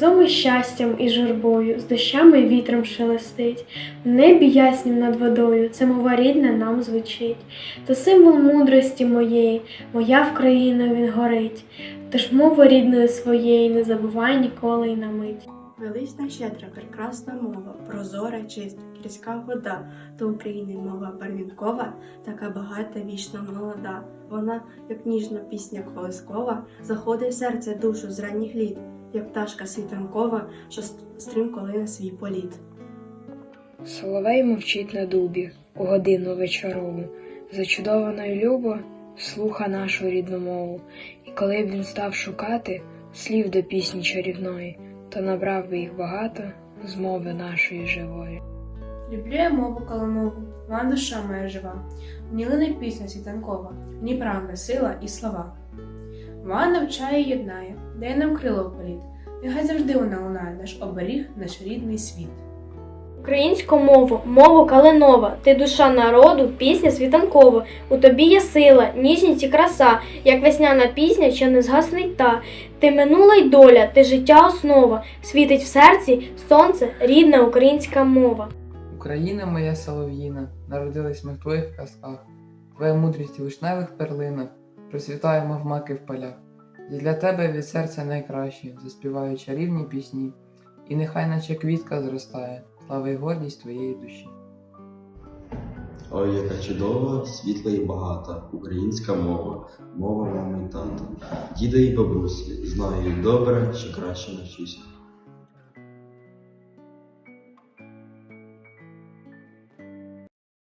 Разом із щастям і журбою, з дощами і вітром шелестить, в небі яснім над водою, це мова рідна нам звучить. То символ мудрості моєї, моя Вкраїна він горить. Тож мову рідної своєї не забувай ніколи й на мить. Велична, щедра, прекрасна мова, прозора, чиста, гірська вода, то України мова барвінкова, така багата, вічна, молода. Вона, як ніжна пісня колискова, заходить в серце душу з ранніх літ, як пташка світанкова, що ст- стрімко лине свій політ. Соловей мовчить на дубі у годину вечорову, зачудовано й любо слуха нашу рідну мову, і коли б він став шукати слів до пісні чарівної, то набрав би їх багато з мови нашої живої. Люблю я мову калинову, вона душа моя жива. В ній лине пісня світанкова, в ній правда, сила і слова. Вона навчає і єднає, дає нам крило в політ. Нехай завжди вона лунає, наш оберіг, наш рідний світ. Українську мову, мову калинова, ти душа народу, пісня світанкова. У тобі є сила, ніжність і краса, як весняна пісня, що не згасне й та. Ти минула й доля, ти життя основа, світить в серці сонце, рідна українська мова. Україна моя солов'їна, народилась ми в твоїх казках, твоя мудрість у вишневих перлинах, розцвітаємо в маки в полях. І для тебе від серця найкраще, заспіваю чарівні пісні, і нехай наче квітка зростає, слава й гордість твоєї душі. Ой, яка чудова, світла і багата українська мова, мова мами і тата, діда і бабусі, знаю добре, що краще навчуся.